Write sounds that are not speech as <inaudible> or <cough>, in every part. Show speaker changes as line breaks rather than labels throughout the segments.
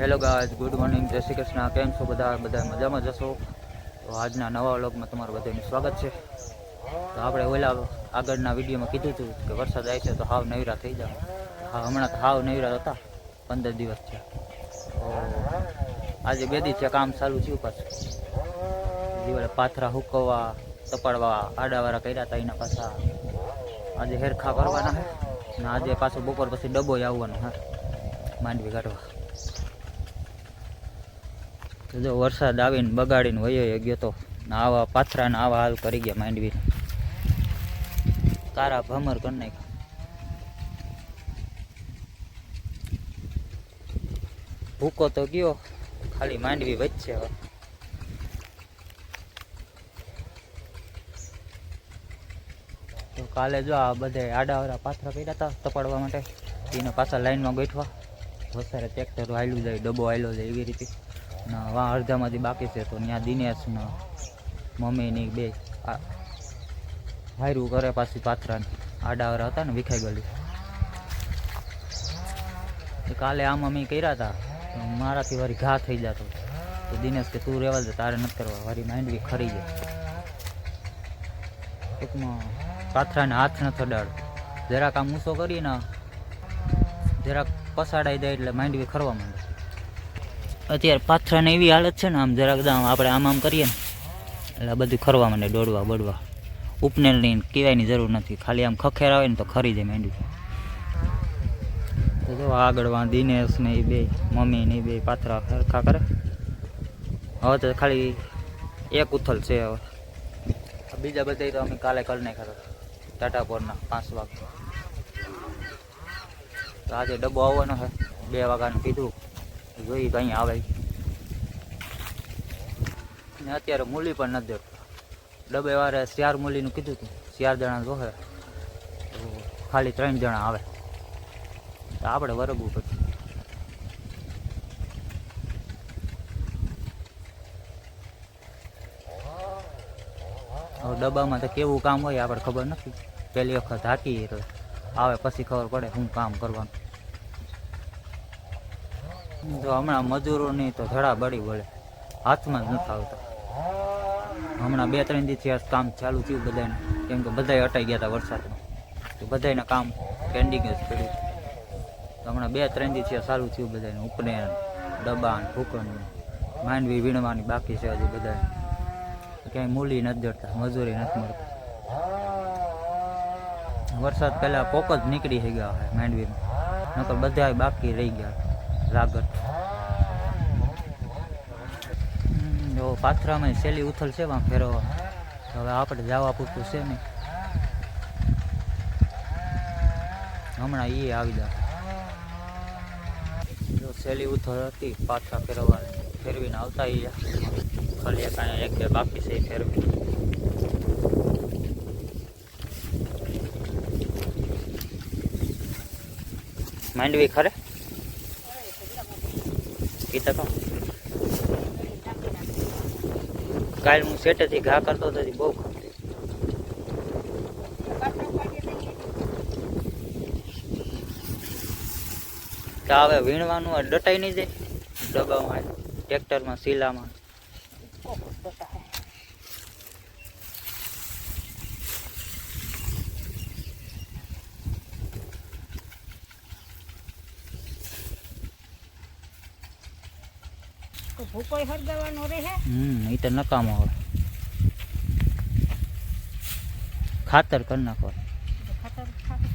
Hello guys good morning જય શ્રી કૃષ્ણ. કેમ છો બધા? બધા મજામાં જશો તો આજના નવા વ્લોગમાં તમારું બધાનું સ્વાગત છે. તો આપણે ઓલા આગળના વિડીયોમાં કીધું હતું કે વરસાદ આવે છે તો હાવ નવરા થઈ જાવ હા, હમણાં તો હાવ નવરા હતા. પંદર દિવસ છે તો આજે બે છે કામ ચાલુ થયું પાછું. દિવાળે પાથરા હુકવવા, તપાડવા, આડાવાળા કર્યા હતા એના પાછા. આજે હેરખા કરવાના હે. અને આજે પાછું બપોર પછી ડબોય આવવાનો હા. માંડવી કાઢવા. જો વરસાદ આવીને બગાડીને વયો ગયો તો આવા પાથરા ને આવા હાલ કરી ગયા માંડવી. તારા ભમર કરી નાખ્યા. ભૂકો તો ગયો, ખાલી માંડવી વચ્ચે હવે. તો કાલે જો આ બધે આડાવાળા પાથરા કર્યા હતા તપાડવા માટે. એને પાછા લાઈનમાં ગોઠવા. વસારે ટ્રેક્ટર હાલ્યું જાય, ડબ્બો હાલ્યો જાય એવી રીતે. વા અડધામાંથી બાકી છે તો ત્યાં દિનેશ ને મમ્મીની બે. આ હાયરું કરે પાછી પાથરાને આડાવરા હતા ને વિખાઈ ગયેલી. કાલે આમાં મેં કર્યા હતા મારાથી વારી ઘા થઈ જતો તો. દિનેશ કે, તું રહેવા દે, તારે નથી કરવા. વારી માંડવી ખરી જાય ટૂંકમાં પાથરાને હાથ ન થડાડ જરાક આમ મૂસો કરીને જરાક પસાડાઈ જાય એટલે માંડવી ખરવા માંડે. અત્યારે પાથરાને એવી હાલત છે ને, આમ જરાક આપણે આમ આમ કરીએ ને, એટલે આ બધું ખરવા માંડે, દોડવા, બડવા. ઉપનેલની કહેવાયની જરૂર નથી. ખાલી આમ ખખેર આવે ને તો ખરી જાય માંડવી. તો જો આગળ વાં દિનેશ ને એ બે, મમ્મી ને એ બે પાથરા સરખા કરે. હવે તો ખાલી એક ઉથલ છે હવે. બીજા બધા તો અમે કાલે કરી નાખ્યા હતા. ટાટાપોરના પાંચ વાગે તો આજે ડબ્બો આવવાનો છે. બે વાગ્યાનું કીધું. જોઈ તો અહીંયા આવે. ને અત્યારે મૂલી પણ નથી દેતો. ડબે વારે ચાર મૂલીનું કીધું હતું. ચાર જણા જોહે ખાલી ત્રણ જણા આવે. તો આપણે વરગવું પછી હવે ડબ્બામાં તો કેવું કામ હોય આપણે ખબર નથી. પહેલી વખત હાકી આવે, પછી ખબર પડે શું કામ કરવાનું. તો હમણાં મજૂરોની તો ધડા બળી વળે. હાથમાં જ નથી આવતા. હમણાં બે, ત્રણ દિવસથી આ કામ ચાલુ થયું બધાને કેમ કે બધાય અટાઈ ગયા હતા વરસાદમાં. તો બધાને કામ પેન્ડિંગ જ તો હમણાં બે, ત્રણ દિવસથી ચાલુ થયું બધાને ઉપને દબાણ ભૂકન માંડવી વીણવાની બાકી છે હજી બધા ક્યાંય મૂલી નથી જડતા, મજૂરી નથી મળતી. વરસાદ પહેલાં પોક જ નીકળી થઈ ગયા માંડવીમાં. નકર બધા બાકી રહી ગયા. લાગત જો પાથરામાં સેલી ઉથલ છે વાં ફેરવવા. હવે આપણે જવા પૂરતું છે નહીં હમણાં એ આવી જાય જો સેલી ઉથલ હતી પાથરા ફેરવવા ફેરવીને આવતા એ ખાલી એકાને એક બાકી છે એ ફેરવી માંડવી ખરે? કીધા તો. કાલ હું સેટેથી ઘા કરતો હતો બહુ. તો હવે વીણવાનું ડટાઈ નહીં જાય. ડબ્બામાં ટ્રેક્ટરમાં, શીલામાં.
તો ભૂકોય હળગાવાનો રહે.
હમ એ તો નકામો હવે ખાતર કરી નાખો
તો ખાતર ખાતર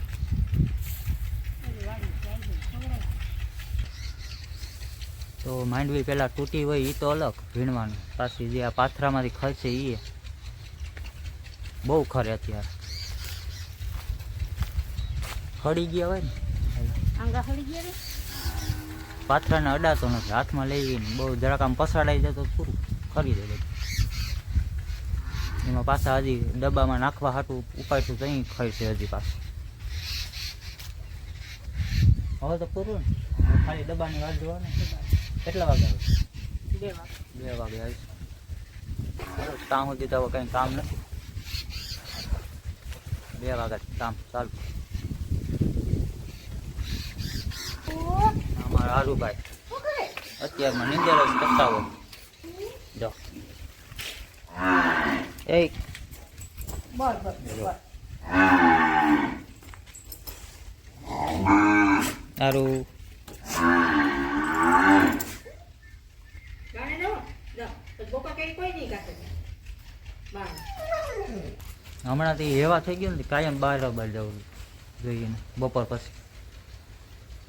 માંડવી પેલા તૂટી હોય એ તો અલગ વીણવાનું. પાછી જે આ પાથરામાંથી ખર્ચે એ બહુ ખરે અત્યારે. ખડી ગયા હોય ને?
આંગા ગયા
પાથરાને અડાતો નથી. હાથમાં લઈને બહુ જરાક આમ પસાડાઈ જાય તો પૂરું ખરી દે બધું. એમાં પાછા હજી ડબ્બામાં નાખવા હાટું ઉપાડશું ત્યાં ખરશે હજી પાછું. હવે તો પૂરું ને. ખાલી ડબ્બાની વાત જોવાની કેટલા વાગે આવે?
બે વાગે.
બે વાગે આવીશ ત્યાં સુધી તો કંઈ કામ નથી. બે વાગે કામ ચાલુ. અમારા હારુભાઈ અત્યારમાં નીંદર જ પસ્તાવો જો. એ
નહીં બાર.
હમણાંથી એવા થઈ ગયું ને કાયમ બહાર બહાર જવું જોઈએ બપોર પછી.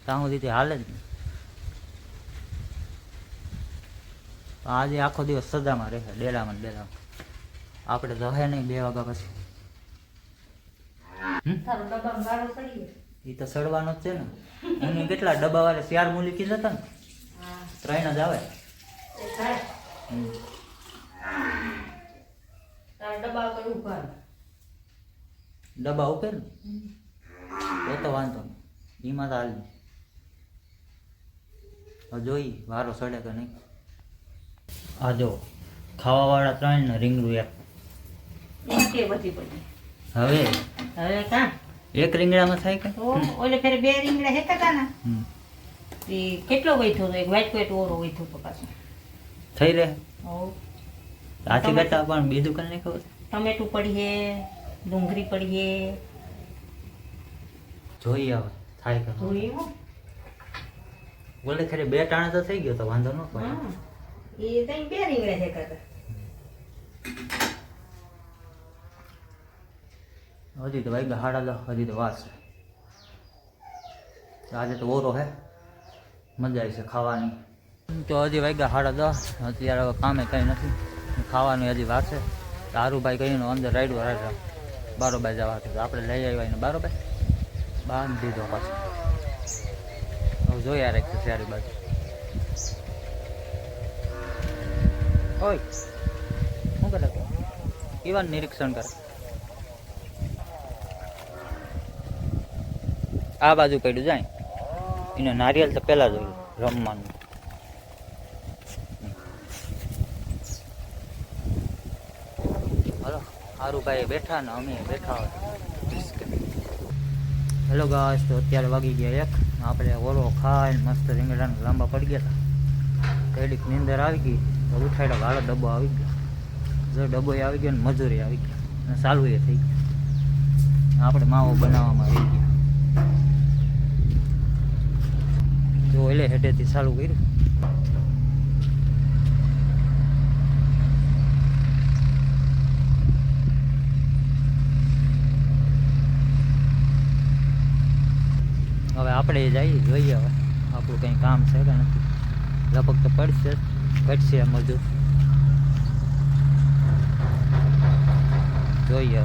ત્યાં સુધી હાલે જ ને આજે આખો દિવસ સજામાં રહે ડેલામાં ડેલામાં આપણે તો હે નહીં બે વાગ્યા પછી. એ તો સડવાનો જ છે ને. એની કેટલા ડબ્બા વાળા ચાર મૂલી કીધા હતા ને? ત્રણ જ આવે.
ડબ્બા ઉપર
ને? એ તો વાંધો નહીં. એમાં તો હાલ જોઈ વારો સડે કે નહીં. આ જો ખાવાવાળા ત્રણ ને રીંગણું એક. હવે?
હવે કાં?
એક રીંગણામાં થાય કે?
ઓલે ફેરે બે રીંગણા હેતા હતા ને એ કેટલો હતો એક વાઈટ વ્હાઈટ ઓરો વૈથો હતો પાછો.
થઈ રહે. આથી બેટા પણ બીજું કઈ નહીં ખબર.
ટમેટું પડી હે ડુંગળી પડી હે
જોઈએ હવે થાય કે
જોઈએ
બોલે ખરી બે ટાણા તો થઈ ગયો તો વાંધો ન પડે.
એ તઈ બે રીંગણા હતા
હજી તો વાગ્યા હાડા હજી તો વાસ છે. આજે તો ઓરો હે. મજા આવી છે ખાવાની. તો હજી વાગ્યા હાડા દસ અત્યારે કામે કંઈ નથી. ખાવાનું હજી વાર છે. દારૂભાઈ કહીને અંદર રાઈડ રાઈડ બારોબાઈ જવા તો આપણે લઈ આવ્યા એને બારોબાઈ બાંધી દીધો પાછો. હવે જોયા રાખીશું સારી બાજુ. ઓય. શું કરે કેવા નિરીક્ષણ કરે? આ બાજુ પડ્યું જાય. એને નારિયેલ તો પેલા જોયું રમવાનું. હલો સારું ભાઈ બેઠા ને અમે બેઠા હેલો ગાઈસ તો અત્યારે વાગી ગયા એક. આપણે ઓરો ખાઈને મસ્ત રીંગણાના લાંબા પડી ગયા હતા. કઈડીક નીંદર આવી ગઈ. ઉઠાડ્યો વાળો ડબ્બો આવી ગયો. જો ડબ્બો આવી ગયો ને મજૂરી આવી ગઈ. અને સારું એ થઈ ગયું. આપણે માવો બનાવવામાં આવી ગયા. જો એટલે હેઠેથી ચાલુ કર્યું. હવે આપણે જઈએ, જોઈએ હવે. આપણું કંઈ કામ છે કે નથી? લગભગ તો પડશે. ઘટશે મજૂર જોઈએ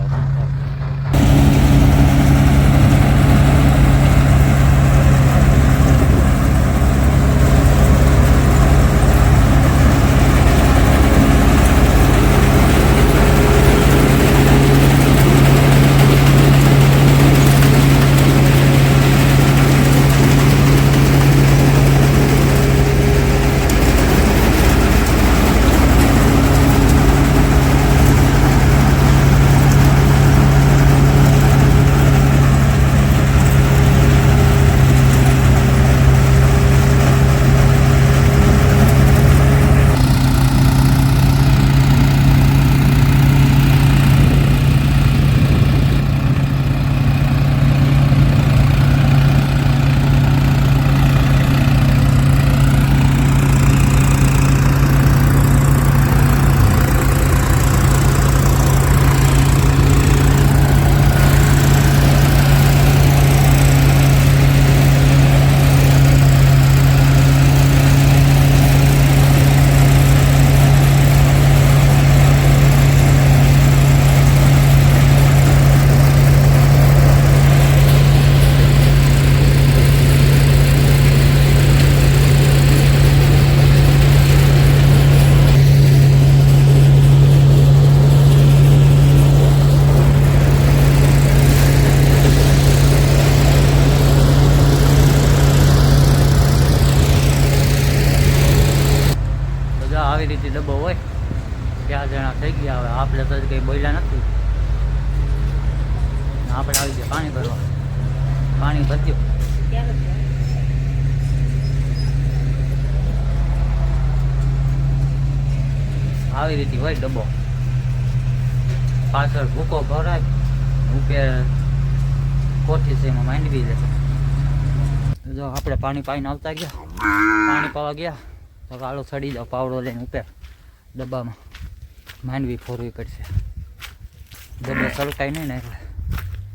પાછળ ભૂકો ભરાય ઉપર કોઠી છે એમાં માંડવી છે. જો આપણે પાણી પાઈને આવતા ગયા, પાણી પાવા ગયા, તો કાળો ચડી જાઓ, પાવડો લઈને ઉપર ડબ્બામાં માંડવી ફોરવી પડશે. ડબ્બો સલકાય નહીં ને એટલે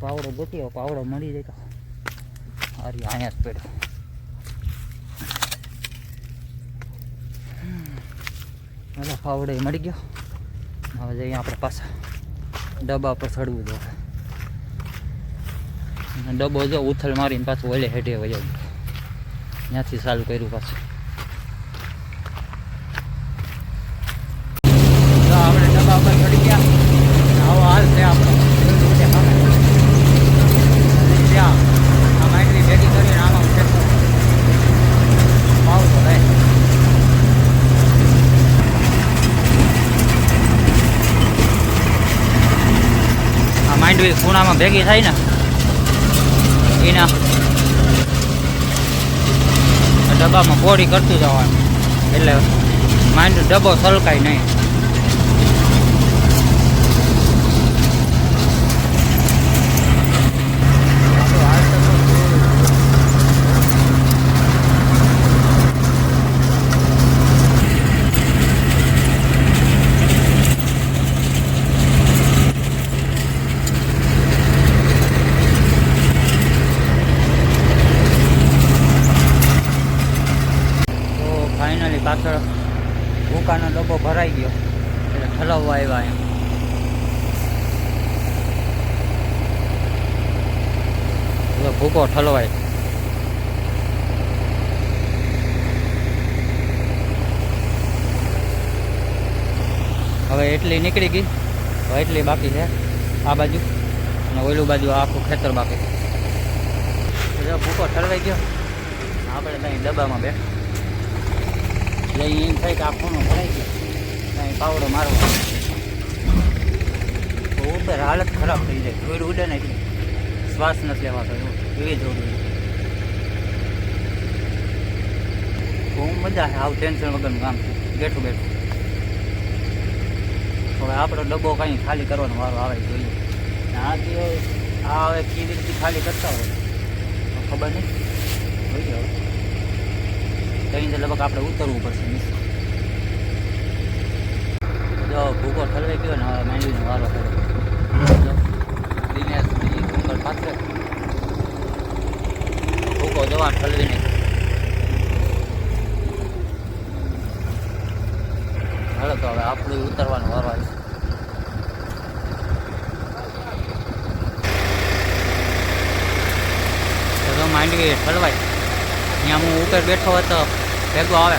પાવડો ગોતી આવો, પાવડો મળી જાય તો હારી અહીંયા જ પડ્યો પાવડો મળી ગયો. હવે જઈએ આપણે પાછા. ડબ્બા પર ચડવું જોઈએ ડબ્બો જો ઉથલ મારીને પાછું ઓલે હેઠે વયો ત્યાંથી ચાલુ કર્યું પાછું તો આપણે ડબ્બા પર ચડી ગયા આવો હાલ છે આપણો ત્યાં આ માઇન્ડની ભેગી કરીને આમાં ફેંકો પાવડો રહે આ માંડવી ખૂણામાં ભેગી થાય ને, એના ડબ્બામાં પોડી કરતું જવાનું. એટલે માંડ ડબ્બો સલકાય નહીં તો ફાઇનલી પાછળ ડબ્બો ભરાઈ ગયો. એટલે ઠલવવા આવ્યા એમ. એટલે ભૂકો ઠલવાય. હવે એટલી નીકળી ગઈ. હવે એટલી બાકી છે આ બાજુ. અને ઓલું બાજુ આખું ખેતર બાકી. એટલે ભૂકો ઠલવાઈ ગયો. આપણે કંઈ ડબ્બામાં બેઠ. એટલે એમ થાય કે આ ભરાઈ ગયો. પાવડો મારવો તો ઉપર હાલત ખરાબ થઈ જાય. કોઈ ઉડે ને એટલે શ્વાસ નથી લેવાતો, એવું એવી જ ઉડે. બહુ મજા આવે, આવું ટેન્શન વગરનું કામ છે. બેઠું બેઠું. હવે આપણો ડબ્બો કાંઈ ખાલી કરવાનો વારો આવે જોઈએ. આ જે આ હવે કેવી રીતે ખાલી કરતા હોય, તો ખબર નહીં. જોઈએ હવે. કઈ લગભગ આપણે ઉતરવું પડશે નીચે જો ભૂકો ઠલવાઈ ગયો ને હવે માંડવીનો વારો કર્યો દિનેશ ડુંગર ભૂકો દવા ઠલવીને હાલો તો હવે આપણું ઉતરવાનો વારો આવે તો જો માંડવી ઠલવાય. ત્યાં હું ઉપર બેઠો હતો ભેગો આવે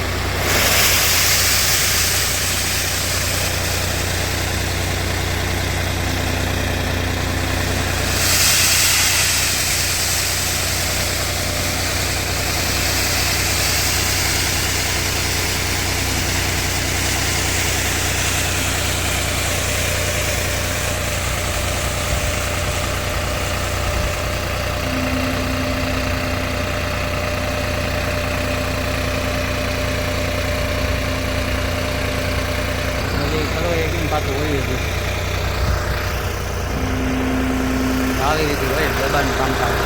બધી કરો એકદમ પાછું હોય જ આવી રીતે હોય ડબ્બાનું કામ થાય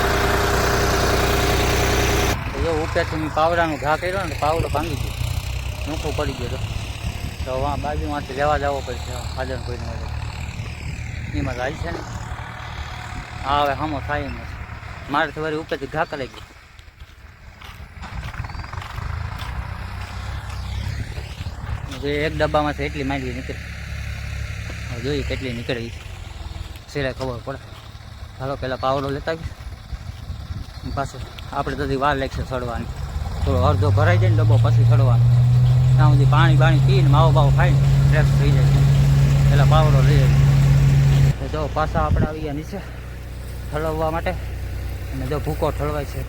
તો મેં પાવડાનું ઘા કર્યો ને પાવડો ભાંગી ગયો. નોખો પડી ગયો તો. વાં બાજુમાંથી લેવા જવો પડશે હાજર કોઈને મળે એમાં જાય છે ને. હા હવે હમો થાય એમ મારે તો વળી ઉપરથી ઘા કરાઈ ગયો. એક ડબ્બામાંથી એટલી માંડવી નીકળે. જોઈએ કેટલી નીકળે. સિલાઈ ખબર પડે. ચાલો પહેલાં પાવડો લેતા આવીએ પાછું આપણે તો વાર વાર લાગશે સડવાની. થોડો અડધો ભરાઈ જાય ને ડબ્બો પછી સડવાનો. ત્યાં સુધી પાણી બાણી પીને માવો બાવો ખાઈને ફ્રેશ થઈ જાય પહેલાં પાવડો લઈ જાય જો પાછા આપણે આવી ગયા નીચે ઠલવવા માટે. અને જો ભૂકો ઠલવાય છે.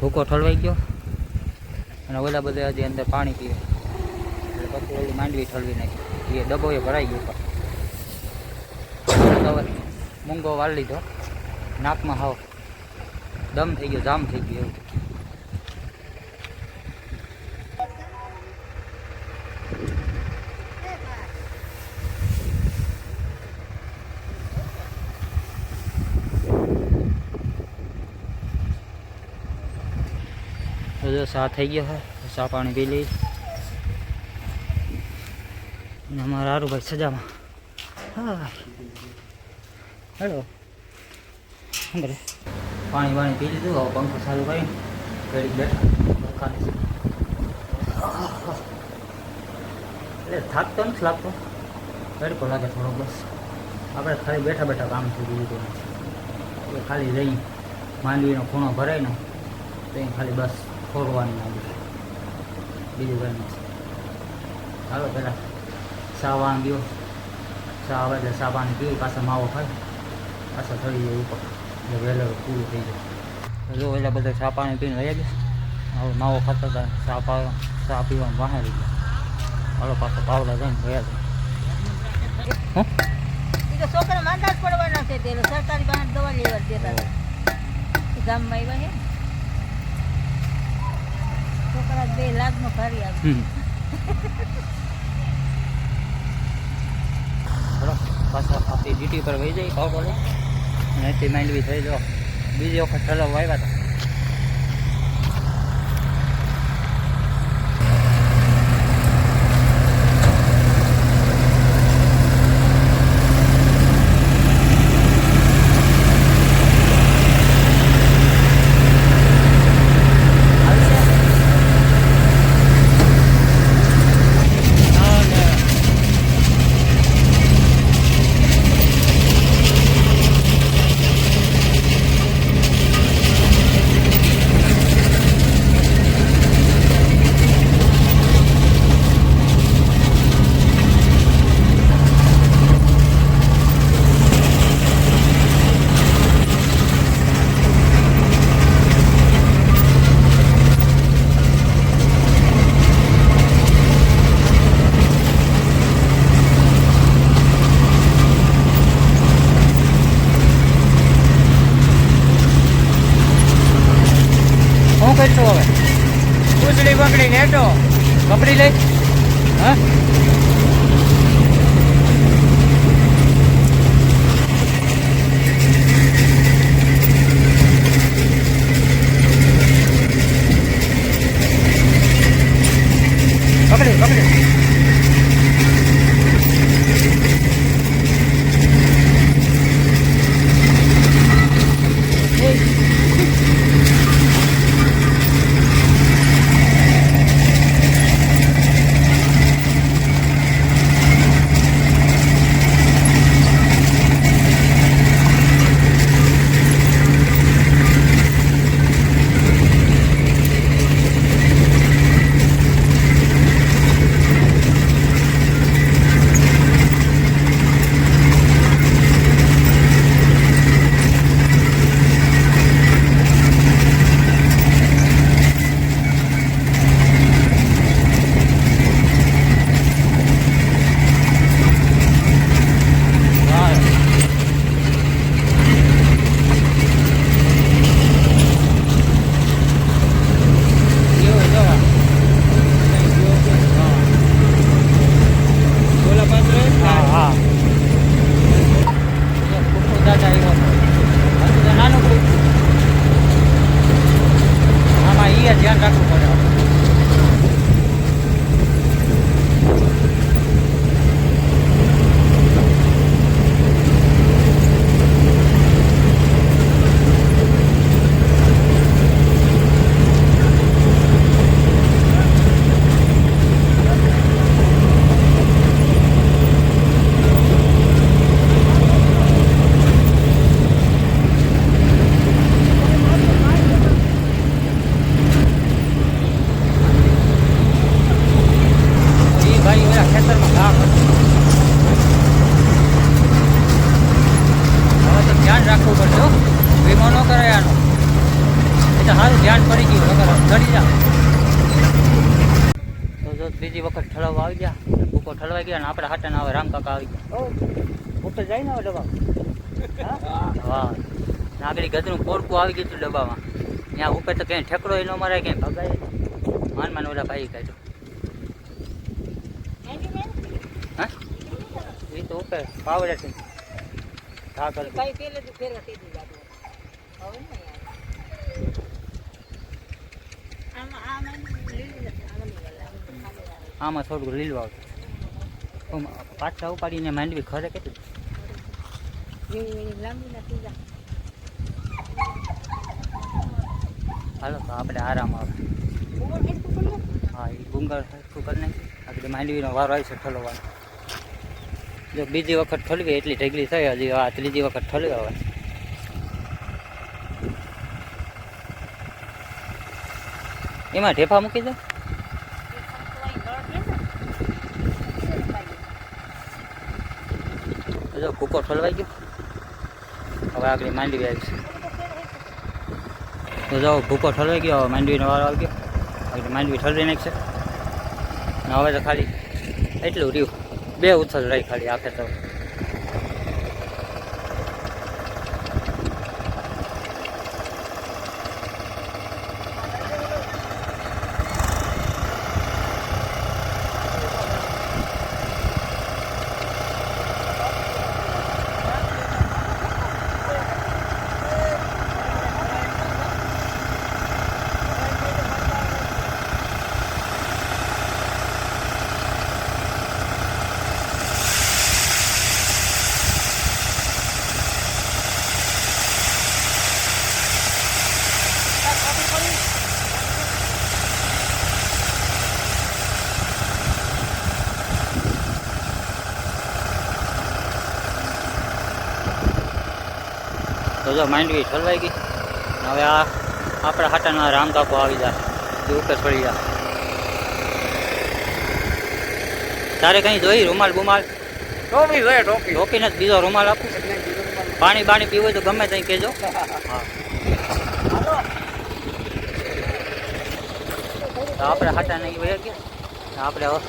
ભૂકો ઠલવાઈ ગયો. અને ઓલા બધા હજી અંદર પાણી પીવે એટલે પછી ઓલી માંડવી ઠલવી નાખી. એ ડબ્બો એ ભરાઈ ગયો પણ આપણે તો હવે મૂંગો વાળી લીધો નાકમાં હાવ દમ થઈ ગયો જામ થઈ ગયો એવું તો જો સા થઈ ગયો છે સા પાણી પી લઈ અને અમારા હારુભાઈ સજામાં. હેલો. અંદર. પાણી વાણી પી લીધું, હવે પંખો ચાલુ કરી ઘડી બેઠા. ખાલી એટલે થાકતો નથી લાગતો. તડકો લાગે થોડો બસ. આપણે ખાલી બેઠા બેઠા કામ થઈ દીધું એટલે ખાલી રહી. માંડવીનો ખૂણો ભરાય ને તો ખાલી બસ ફોરવાની આવી બીજું કંઈ નથી. ચાલો પહેલાં ચા વાણ ગયો. આવે એટલે પાણી પીવી પાછા માવો ખાય. પાછા ચડી જાય ઉપર. એટલે વહેલો પૂરું થઈ જાય જો એટલે બધા સા પાણી પીને ગયા. હવે માવો ખાતા હતા ચા પા ચા પીવાનું વાહે રહી ગયા. હાલો પાછો પાવડા જઈને વયા જાય હું?
ઈ તો છોકરા માંદા જ પડવાના છે તે સરકારી બહાર દવા લેવા દેતા હતા. ગામમાં આવ્યા છે છોકરા બે લાખનો ભારી
હમ. ચલો પાછા આપણી ડ્યુટી પર વહી જાય પાવ પડે અને અહીંથી માંડવી થઈ જાઓ. બીજી વખત ઠલવવા આવ્યા હતા શું કરશું હવે પૂછડી પકડી લેટો પકડી લે હા ગધનું પોરકું આવી ગયું હતું ડબ્બામાં. ત્યાં ઉપર તો ક્યાંય ઠેકડો ન મરાય ક્યાંય ભગાય. માન માન ઓલા ભાઈ કાઢ્યો. હા? એ તો ઉપર પાવડે છે હા કરી
આમાં આમાં લીલી
આવતું. પાછા ઉપાડીને માંડવી ખરે કેટલું?
લાંબી નથી
હાલો, તો આપણે આરામ આવે. હા એ ગુંગળ સરખું કરી નાખી. આપણે માંડવીનો વારો આવી છે ઠલવાનો. જો બીજી વખત ઠલવી એટલી ઢગલી થઈ, હજી આ ત્રીજી વખત ઠલવી હવે એમાં ઢેફા મૂકી દો. જો કૂકો ઠલવાઈ ગયો. હવે આગળ માંડવી આવી છે. તો જાઓ, ભૂકો ઠલવાઈ ગયો હવે માંડવીનો વારો આવી ગયો માંડવી ઠલવી નાખશે હવે તો ખાલી એટલું રહ્યું. બે ઉથલ રહી ખાલી, આખે તો. તો જો માંડવી ઠલવાઈ ગઈ. ને હવે આ આપણા હાટાના રામ કાકો આવી જાય. એ ઉપર છોડી જાય. તારે કઈ જોઈ રૂમાલ બુમાલ?
ટોપી જોઈએ ટોપી.
રોકીને જ બીજો રૂમાલ આપું? પાણી બાણી પીવું હોય તો ગમે ત્યાં કહેજો. <laughs> હા તો આપણે હાટા નહીં વયા ગયા. ને આપણે હવે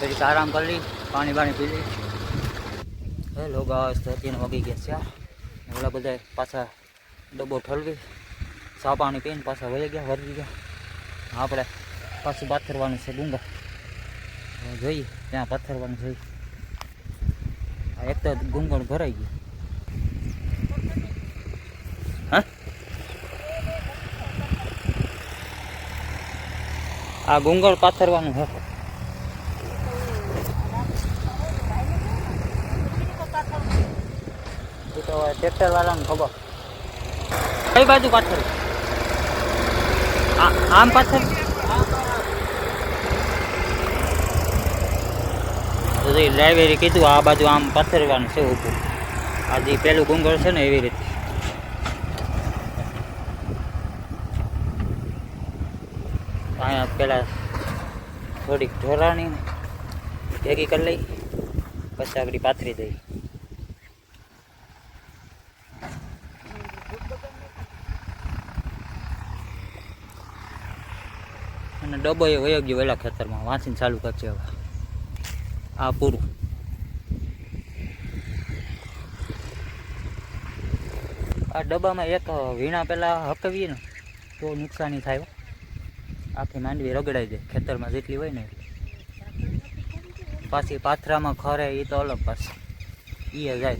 ઘડીક આરામ કરી લઈ પાણી બાણી પી લઈ હેલો ગાસ તો અત્યારે વાગી ગયા ચાર ને બધા પાછા ડબ્બો ઠલવી, ચા પાણી પીને પાછા વહી ગયા વરગી ગયા. આપણે પાછું પાથરવાનું છે ડુંગર. જોઈએ, ત્યાં પાથરવાનું જોઈએ એક તો ગુંગણ ભરાઈ ગયું. હા? આ ગુંગળ પાથરવાનું છે તો ટ્રેક્ટર વાળાને ખબર. કઈ બાજુ પાછળ? આમ પાછળ? ડ્રાઈવરે કીધું, આ બાજુ આમ પાથરવાનું છે ઊભું. આજે પેલું ગુંગળ છે ને એવી રીતે. અહીંયા પેલા થોડીક ઢોરાણી ભેગી કરી લઈ, પછી આગળ પાથરી દઈ અને ડબ્બો એ વયો ગયો વેલા ખેતરમાં. વાંચીને ચાલુ કરશે હવે. આ પૂરું. આ ડબ્બામાં એક વીણા પહેલાં હકવીએ ને, તો નુકસાની થાય. આખી માંડવી રગડાઈ જાય, ખેતરમાં જેટલી હોય ને પાછી પાથરામાં ખરે એ તો અલગ પાછી. એ જાય.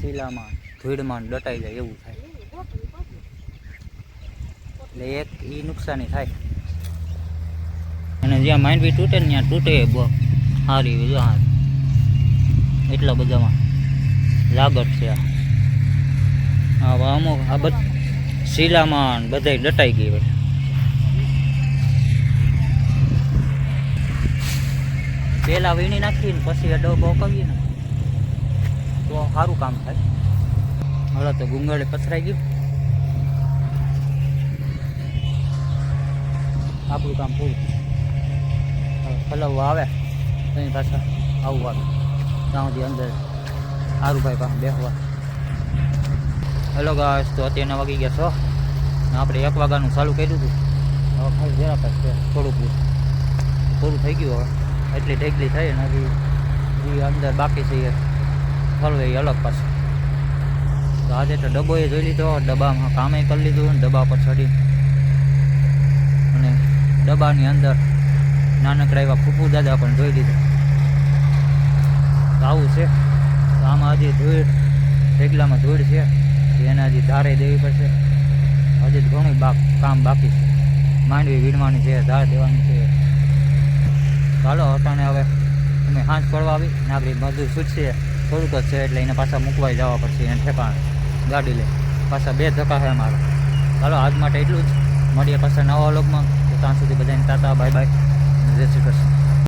શીલામાં, ધૂળમાં ડટાઈ જાય, એવું થાય. એટલે એક એ નુકસાની થાય. અને જ્યાં માંડવી તૂટે ને ત્યાં તૂટે બહુ સારી જો હા એટલા બધામાં લાગત છે આ. અમુક, આ બધ શીલામાં બધાય દટાઈ ગઈ બધા પેલા વીણી નાખીને પછી ડબ્બો કરીએ ને. તો સારું કામ થાય. હવે તો ગુંગળે પથરાઈ ગયું. આપણું કામ પૂરું. હવે આવે તો પાછા આવવું આવે. ત્યાં સુધી અંદર આરુભાઈ પાસે બેસવા. હેલો ગાઈસ તો અત્યારના વાગી ગયા છો? ને આપણે એક વાગ્યાનું ચાલુ કર્યું હતું. હવે ખાલી જરા પાસે થોડુંક પૂરું થઈ ગયું હવે. એટલી ઢેકલી થઈ ને હજી એ અંદર બાકી છે એ ફળવે એ અલગ પાછું. તો આજે તો ડબ્બો એ જોઈ લીધો, ડબ્બામાં કામે કરી લીધું ડબ્બા પર ચડી અને ડબ્બાની અંદર નાનકડા એવા ફૂફુ દાદા પણ જોઈ લીધા. તો આવું છે. તો આમાં હજી ધૂળ, ઢેગલામાં ધૂળ છે. એને હજી ધારે દેવી પડશે. હજી ઘણું બા કામ બાકી છે. માંડવી વીણવાની છે, ધાર દેવાની છે. ચાલો અટાણે હવે અમે હાંજ પડવા આવી ને આપણી મજૂર છૂટશે. થોડુંક જ છે એટલે એને પાછા મૂકવાઈ જવા પડશે એને ઠેકાણ. ગાડી લે પાછા બે ધક્કા છે મારા. ચાલો આજ માટે એટલું જ. મળીએ પાછા નવા લોકમાં તો ત્યાં સુધી બધાને તાતા બાય બાય જય શ્રી કૃષ્ણ